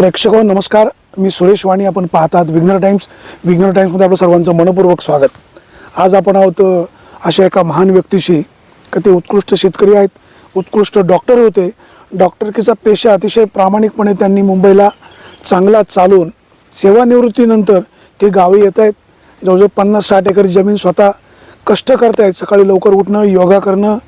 प्रेक्षक हो, नमस्कार. मी सुरेश वाणी. आपण पाहतात विघ्नर टाईम्स विघ्नर टाईम्समध्ये आपलं सर्वांचं मनपूर्वक स्वागत. आज आपण आहोत अशा एका महान व्यक्तीशी का ते उत्कृष्ट शेतकरी आहेत उत्कृष्ट डॉक्टर होते. डॉक्टरकीचा पेशा अतिशय प्रामाणिकपणे त्यांनी मुंबईला चांगला चालवून सेवानिवृत्तीनंतर ते गावी येत आहेत. जवळजवळ पन्नास साठ एकर जमीन स्वतः कष्ट करतायत. सकाळी लवकर उठणं योगा करणं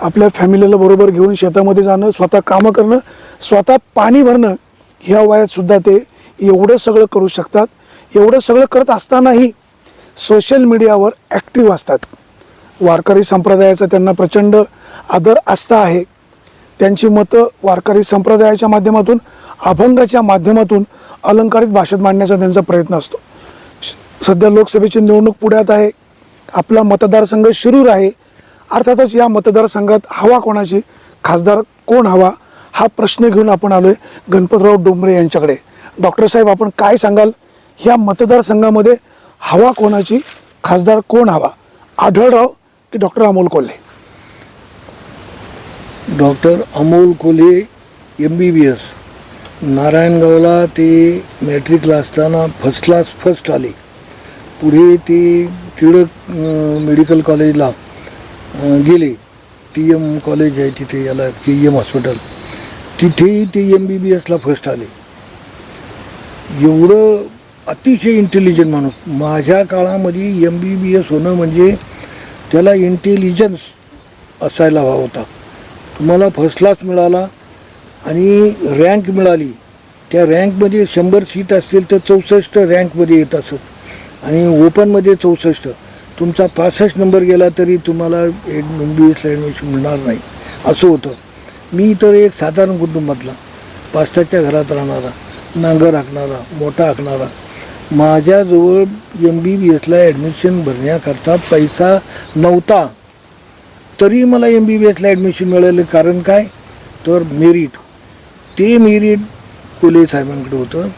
आपल्या फॅमिलीला बरोबर घेऊन शेतामध्ये जाणं स्वतः कामं करणं स्वतः पाणी भरणं ह्या वयातसुद्धा ते एवढं सगळं करू शकतात. एवढं सगळं करत असतानाही सोशल मीडियावर ॲक्टिव्ह असतात. वारकरी संप्रदायाचा त्यांना प्रचंड आदर आस्था आहे. त्यांची मतं वारकरी संप्रदायाच्या माध्यमातून अभंगाच्या माध्यमातून अलंकारित भाषेत मांडण्याचा त्यांचा प्रयत्न असतो. श- सध्या लोकसभेची निवडणूक पुढ्यात आहे. आपला मतदारसंघ शिरूर आहे. अर्थातच या मतदारसंघात हवा कोणाची? खासदार कोण हवा? हा प्रश्न घेऊन आपण आलो आहे गणपतराव डोंबरे यांच्याकडे. डॉक्टर साहेब आपण काय सांगाल? ह्या मतदारसंघामध्ये हवा कोणाची? खासदार कोण हवा? आढळराव की doctor Amol Kolhe? Doctor Amol Kolhe M B B S नारायणगावला ते मॅट्रिकला असताना फर्स्ट क्लास फर्स्ट आले. पुढे ते टिळक मेडिकल कॉलेजला गेले. टी एम कॉलेज आहे तिथे याला के एम हॉस्पिटल तिथेही ते एम बी बी एसला फर्स्ट आले. एवढं अतिशय इंटेलिजंट माणूस. माझ्या काळामध्ये एम बी बी एस होणं म्हणजे त्याला इंटेलिजन्स असायला हवा होता. तुम्हाला फर्स्ट क्लास मिळाला आणि रँक मिळाली. त्या रँकमध्ये शंभर सीट असतील तर चौसष्ट रँकमध्ये येत असत. आणि ओपनमध्ये चौसष्ट. तुमचा पासष्ट नंबर गेला तरी तुम्हाला एम बी एसला ॲडमिशन मिळणार नाही. असं होतं. मी तर एक साधारण कुटुंबातला पास्टाच्या घरात राहणारा नांगर हाकणारा मोठा हाकणारा माझ्याजवळ एम बी बी एसला ॲडमिशन भरण्याकरता पैसा नव्हता. तरी मला एम बी बी एसला ॲडमिशन मिळालं. कारण काय? तर मेरिट ते मेरिट कोले साहेबांकडे होतं.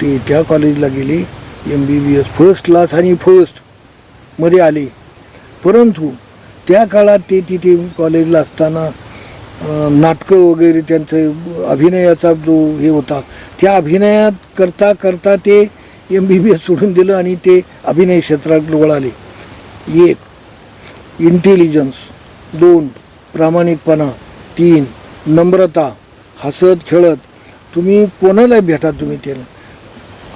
ते त्या कॉलेजला गेले. M B B S first class आणि फर्स्टमध्ये आले. परंतु त्या काळात ते तिथे कॉलेजला असताना नाटकं वगैरे त्यांचं अभिनयाचा जो हे होता त्या अभिनयात करता करता ते एम बी बी एस सोडून दिलं आणि ते अभिनय क्षेत्रात वळाले. एक इंटेलिजन्स दोन प्रामाणिकपणा. तीन नम्रता. हसत खेळत. तुम्ही कोणाला भेटा तुम्ही त्याला.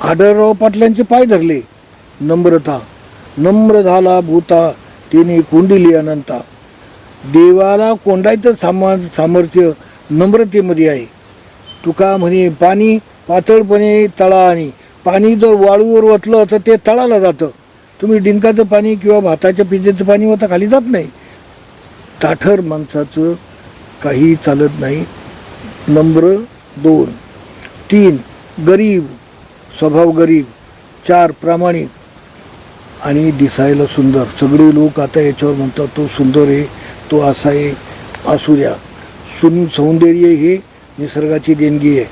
आढळराव पाटलांचे पाय धरले. नम्रता. नम्र झाला भूता. तिने कोंडिली अनंता. देवाला कोंडायचं सामा सामर्थ्य नम्रतेमध्ये आहे. तुका म्हणे पाणी पातळपणे तळा आणि पाणी जर वाळूवर वतलं तर ते तळाला जातं. तुम्ही डिंकाचं पाणी किंवा भाताच्या पिजेचं पाणी होता खाली जात नाही. ताठर माणसाचं काही चालत नाही. नम्र दोन. तीन गरीब. स्वभाव गरीब. चार प्रामाणिक. आणि दिसायला सुंदर. सगळे लोक आता याच्यावर म्हणतात तो सुंदर आहे. तो असा आहे द्या. सुन सौंदर्य हे निसर्गाची देणगी आहे.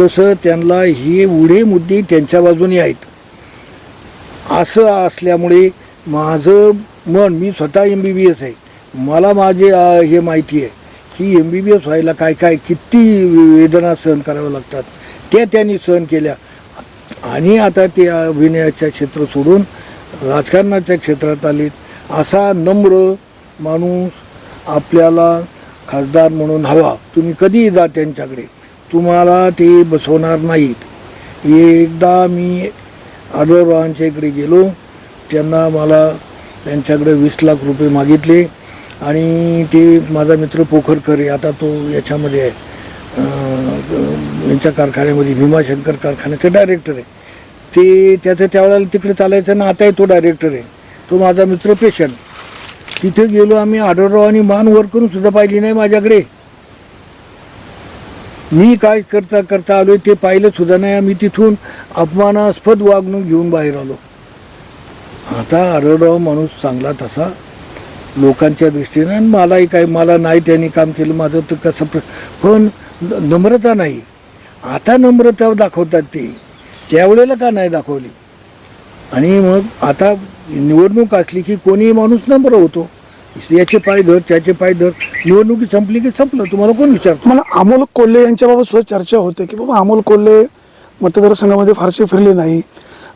तसं त्यांना हे उढे मुद्दे त्यांच्या बाजूने आहेत. असं असल्यामुळे माझं मन मी स्वतः एम बी बी एस आहे. मला माझे हे माहिती आहे की एम बी बी एस व्हायला काय काय किती वेदना सहन कराव्या लागतात. त्या त्यांनी सहन केल्या. आणि आता ते अभिनयाच्या क्षेत्र सोडून राजकारणाच्या क्षेत्रात आलेत. असा नम्र माणूस आपल्याला खासदार म्हणून हवा. तुम्ही कधीही जा त्यांच्याकडे. तुम्हाला ते बसवणार नाहीत. एकदा मी आढळरावांच्या इकडे गेलो. त्यांना मला त्यांच्याकडे वीस लाख रुपये मागितले. आणि ते माझा मित्र पोखरकर आता तो याच्यामध्ये आहे. यांच्या कारखान्यामध्ये भीमाशंकर कारखान्याचे डायरेक्टर आहे. ते त्याचं त्यावेळेला तिकडे चालायचं ना आताही तो डायरेक्टर आहे. तो माझा मित्र पेशंट. तिथे गेलो आम्ही आढळराव आणि मान वर करून सुद्धा पाहिली नाही माझ्याकडे. मी काय करता करता आलो ते पाहिलं सुद्धा नाही. आम्ही तिथून अपमानास्पद वागणूक घेऊन बाहेर आलो. आता आढळराव माणूस चांगला तसा लोकांच्या दृष्टीने आणि मलाही काय मला नाही त्यांनी काम केलं माझं तर कसं प्र पण न- नम्रता नाही. आता नम्रता दाखवतात ते. त्यावेळेला का नाही दाखवली? आणि मग आता निवडणूक असली की कोणीही माणूस नम्र होतो. याचे पाय धर त्याचे पाय धर. निवडणुकी संपली की संपलं. तुम्हाला कोण विचारतो? मला अमोल कोल्हे यांच्याबाबत सुद्धा चर्चा होते की बाबा अमोल कोल्हे मतदारसंघामध्ये फारसे फिरले नाही.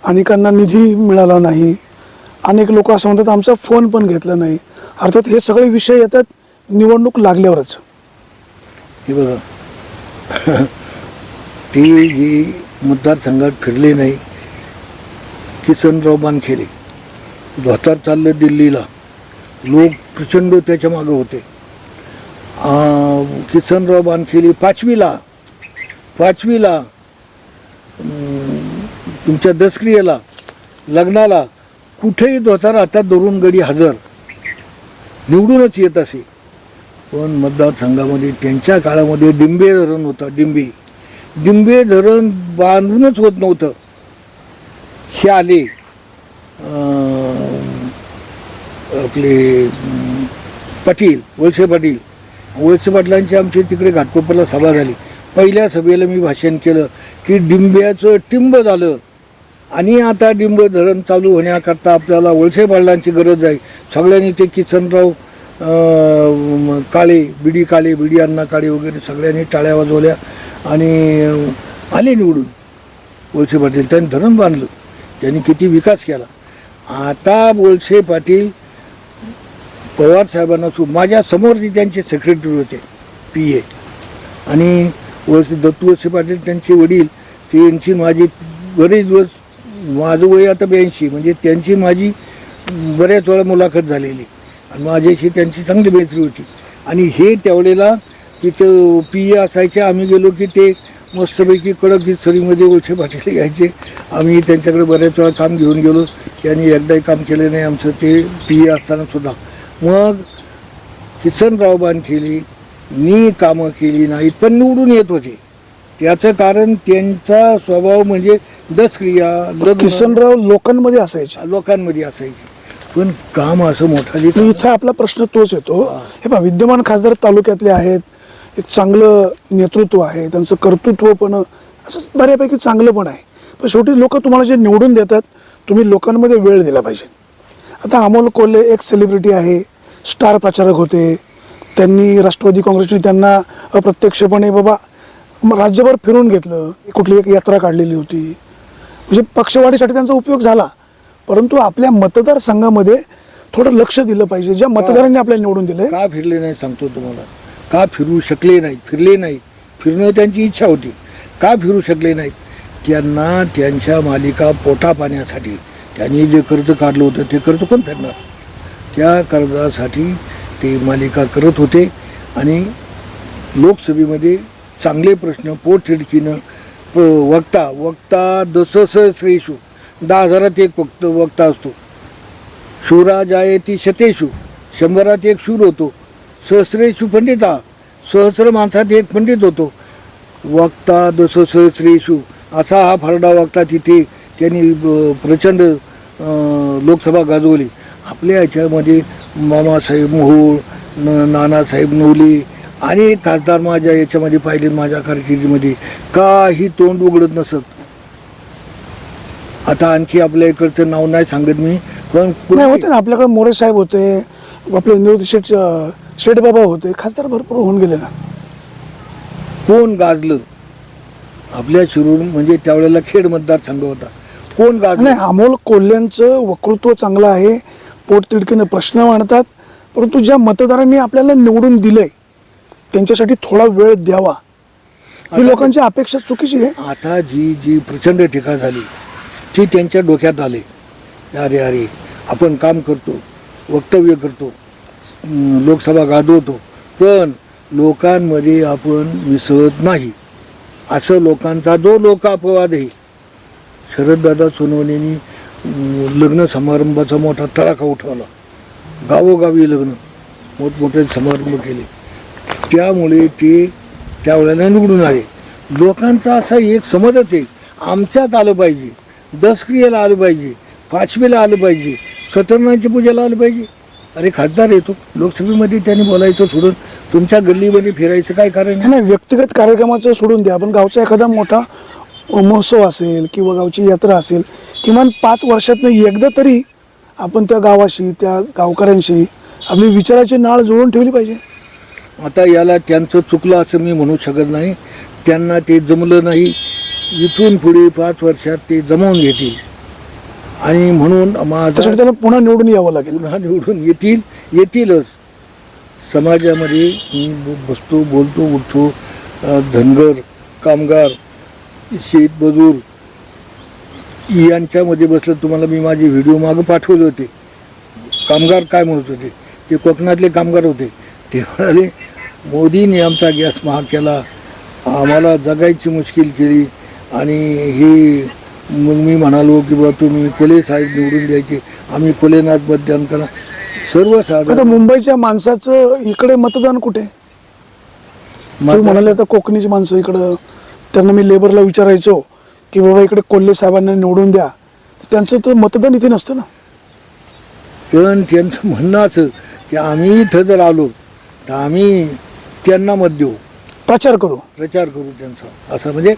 अनेकांना निधी मिळाला नाही. अनेक लोक असं म्हणतात आमचा फोन पण घेतला नाही. अर्थात हे सगळे विषय येतात निवडणूक लागल्यावरच. हे बघा. ते जे मतदारसंघात फिरले नाही किसनराव बानखेले धोतार चाललं दिल्लीला. लोक प्रचंड त्याच्या मागं होते. किसनराव बानखेली पाचवीला पाचवीला तुमच्या दसक्रियेला लग्नाला कुठेही धोतार हातात धरून गडी हजर. निवडूनच येत असे. पण मतदारसंघामध्ये त्यांच्या काळामध्ये डिंबे धरण होतं डिंबे. डिंबे धरण बांधूनच होत नव्हतं. हे आले. आपले पाटील वळसे पाटील. वळसे पाटलांची आमची तिकडे घाटकोपरला सभा झाली. पहिल्या सभेला मी भाषण केलं की डिंब्याचं टिंब झालं. आणि आता डिंब धरण चालू होण्याकरता आपल्याला वळसे पाटलांची गरज आहे. सगळ्यांनी ते किसनराव काळे बिडी काळे बिडी अण्णा काळे वगैरे सगळ्यांनी टाळ्या वाजवल्या आणि आले निवडून. वळसे पाटील त्यांनी धरण बांधलं. त्यांनी किती विकास केला. आता वळसे पाटील पवार साहेबांना सु माझ्या समोरचे त्यांचे सेक्रेटरी होते पी ए आणि वळसे दत्तू पाटील त्यांचे वडील त्यांची माझी बरेच दिवस माझं वय आता ब्याऐंशी म्हणजे त्यांची माझी बऱ्याच वेळा मुलाखत झालेली. आणि माझ्याशी त्यांची चांगली मैत्री होती. आणि हे त्यावेळेला तिथं पी ए असायचे आम्ही गेलो की ते मस्तपैकी कडक सरीमध्ये वळसे पाटील यायचे. आम्ही त्यांच्याकडे बऱ्याच वेळा काम घेऊन गेलो. त्यांनी एकदाही काम केलं नाही आमचं ते पी ए असताना सुद्धा. मग किसनराव बानखेली मी कामं केली नाहीत पण निवडून येत होते. त्याचं कारण त्यांचा स्वभाव म्हणजे दसक्रिया किसनराव लोकांमध्ये असायचे. लोकांमध्ये असायची. पण काम असं मोठा इथं आपला प्रश्न तोच येतो. हे. पहा विद्यमान खासदार तालुक्यातले आहेत एक चांगलं नेतृत्व आहे त्यांचं कर्तृत्व पण असं बऱ्यापैकी चांगलं पण आहे. पण शेवटी लोक तुम्हाला जे निवडून देतात तुम्ही लोकांमध्ये वेळ दिला पाहिजे. आता अमोल कोल्हे एक सेलिब्रिटी आहे स्टार प्रचारक होते. त्यांनी राष्ट्रवादी काँग्रेसने त्यांना अप्रत्यक्षपणे बाबा राज्यभर फिरून घेतलं. कुठली एक यात्रा काढलेली होती. म्हणजे पक्षवाढीसाठी त्यांचा उपयोग झाला. परंतु आपल्या मतदारसंघामध्ये थोडं लक्ष दिलं पाहिजे. ज्या मतदारांनी आपल्याला निवडून दिले का फिरले नाही सांगतो तुम्हाला. का फिरू शकले नाही फिरले नाही फिरणं त्यांची इच्छा होती. का फिरू शकले नाहीत? त्यांना त्यांच्या मालिका पोटा पाण्यासाठी त्यांनी जे कर्ज काढलं होतं ते कर्ज कोण फेडणार? त्या कर्जासाठी ते मालिका करत होते आणि लोकसभेमध्ये चांगले प्रश्न पोटचिडकीनं प वक्ता वक्ता दसस श्रेषू दहा हजारात एक वक्त वक्ता असतो. शूराज आहे ती शतेषु शंभरात एक शूर होतो. सहस्रेषु पंडिता सहस्र माणसात एक पंडित होतो. वक्ता दस सहस्रेषु असा हा फरडा वक्ता तिथे त्यांनी प्रचंड लोकसभा गाजवली. आपल्या याच्यामध्ये मामासाहेब मोहोळ न नानासाहेब नवले आणि खासदार माझ्या याच्यामध्ये पाहिले माझ्या कारकिर्दीमध्ये. काही तोंड उघडत नसत. आता आणखी आपल्या इकडचं नाव नाही सांगत मी पण होते ना आपल्याकडे मोरे साहेब होते आपले निवृत्ती शेठ अं, शेठ बाबा होते खासदार भरपूर होऊन गेले ना. कोण गाजलं? आपल्या शिरूर म्हणजे त्यावेळेला खेड मतदारसंघ होता. कोण गाजलं? नाही अमोल कोल्ह्यांचं वक्तृत्व चांगलं आहे पोटतिडकीनं प्रश्न मांडतात परंतु ज्या मतदारांनी आपल्याला निवडून दिलंय त्यांच्यासाठी थोडा वेळ द्यावा. ही लोकांची अपेक्षा चुकीची आहे. आता जी जी प्रचंड टीका झाली ती त्यांच्या डोक्यात आले. अरे अरे आपण काम करतो वक्तव्य करतो लोकसभा गाजवतो पण लोकांमध्ये आपण मिसळत नाही. असं लोकांचा जो लोक अपवाद आहे शरददादा सोनवणेंनी लग्न समारंभाचा मोठा तडाखा उठवला. गावोगावी लग्न मोठमोठे समारंभ केले. त्यामुळे ते त्यावेळेला निवडून आले. लोकांचा असा एक समजच आहे आमच्यात आलं पाहिजे दसक्रियेला आलं पाहिजे पाचवीला आलं पाहिजे सत्यनारायणच्या पूजेला आलं पाहिजे. अरे खासदार येतो लोकसभेमध्ये त्यांनी बोलायचं सोडून तुमच्या गल्लीमध्ये फिरायचं काय कारण नाही व्यक्तिगत कार्यक्रमाचं सोडून द्या आपण गावचा एखादा मोठा महोत्सव असेल किंवा गावची यात्रा असेल किमान पाच वर्षातनं एकदा तरी आपण त्या गावाशी त्या गावकऱ्यांशी आपली विचाराची नाळ जुळवून ठेवली पाहिजे. आता याला त्यांचं चुकलं असं मी म्हणू शकत नाही. त्यांना ते जमलं नाही. इथून पुढे पाच वर्षात ते जमवून घेतील. आणि म्हणून माझा त्यासाठी त्यांना पुन्हा निवडून यावं लागेल. पुन्हा निवडून येतील येतीलच. समाजामध्ये मी बसतो बोलतो उठतो. धनगर कामगार शेतमजूर यांच्यामध्ये बसलं तुम्हाला मी माझे व्हिडिओ मागं पाठवले होते. कामगार काय म्हणत होते? ते कोकणातले कामगार होते. ते म्हणाले मोदींनी आमचा गॅस महाग केला. आम्हाला जगायची मुश्किल केली. आणि हे मग मी म्हणालो की बा तुम्ही कोले साहेब निवडून द्यायचे. आम्ही कोलेनाथ मतदान करा आता सर्वसाधारण मुंबईच्या माणसाचं इकडे मतदान कुठे? म्हणाले आता कोकणीची माणसं इकडं त्यांना मी लेबरला विचारायचो की बाबा इकडे कोल्हे साहेबांना निवडून द्या. त्यांचं तर मतदान इथे नसतं ना. पण त्यांचं म्हणणं असं की आम्ही इथं जर आलो तर आम्ही त्यांना मत देऊ. प्रचार करू. प्रचार करू त्यांचा. असं म्हणजे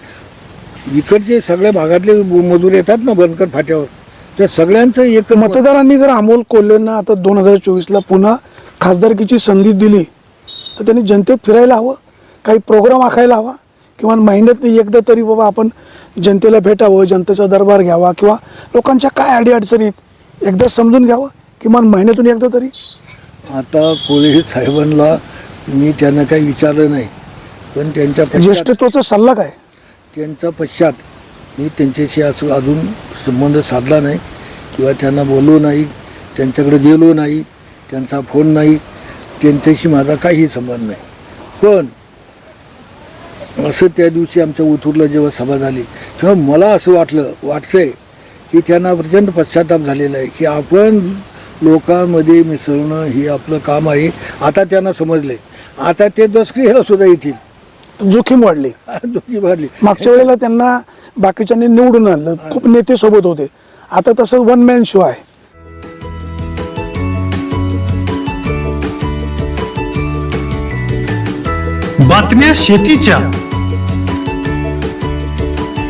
इकडचे सगळ्या भागातले मजूर येतात ना बनकर फाट्यावर. त्या सगळ्यांचं एक मत. मतदारांनी जर अमोल कोल्हेंना आता दोन हजार चोवीसला पुन्हा खासदारकीची संधी दिली तर त्यांनी जनतेत फिरायला हवं काही प्रोग्राम आखायला हवा किंवा महिन्यात एकदा तरी बाबा आपण जनतेला भेटावं जनतेचा दरबार घ्यावा किंवा लोकांच्या काय अडीअडचणीत एकदा समजून घ्यावं किमान महिन्यातून एकदा तरी. आता कोळी साहेबांना मी त्यांना काही विचारलं नाही पण त्यांच्या ज्येष्ठत्वाचा सल्ला काय? त्यांच्या पश्चात मी त्यांच्याशी असं अजून संबंध साधला नाही किंवा त्यांना बोललो नाही त्यांच्याकडे गेलो नाही त्यांचा फोन नाही त्यांच्याशी माझा काही संबंध नाही. पण असं त्या दिवशी आमच्या उतूरला जेव्हा सभा झाली तेव्हा मला असं वाटलं वाटतंय की त्यांना प्रचंड पश्चाताप झालेला आहे की आपण लोकांमध्ये मिसळणं हे आपलं काम आहे आता त्यांना समजलंय. आता ते दसक्रियेला सुद्धा येतील. जोखीम वाढली. दुःखी भरली मागच्या वेळेला त्यांना बाकीच्यांनी निवडून आणलं. खूप नेते सोबत होते. आता तसं वन मॅन शो आहे. बातम्या शेतीच्या.